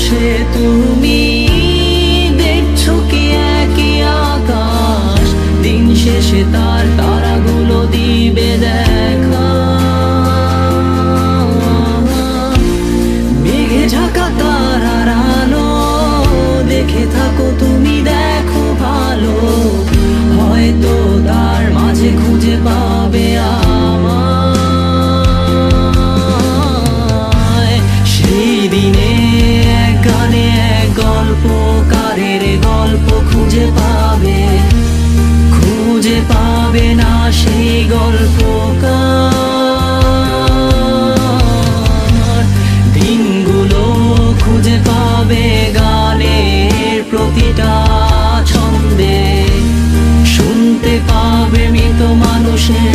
বসে তুমি গল্পকার দিনগুলো খুঁজে পাবে গানের প্রতিটা ছন্দে। শুনতে পাবে মৃত মানুষের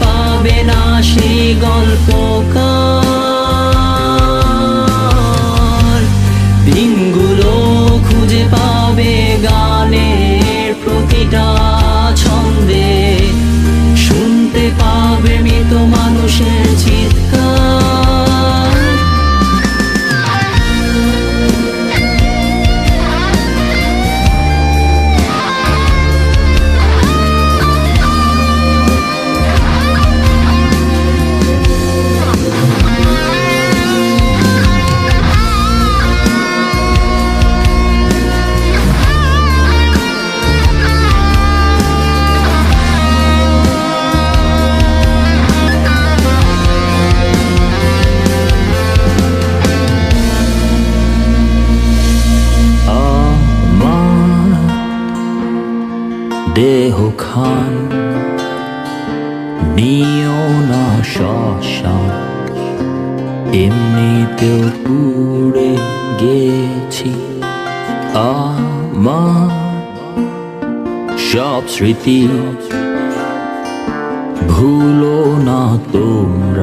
পাবে না সেই গল্পকার দেহ খান নিও না শ্মশান এমনিতেও পুড়ে গেছি। আমার সব স্মৃতি ভুলো না তোমরা।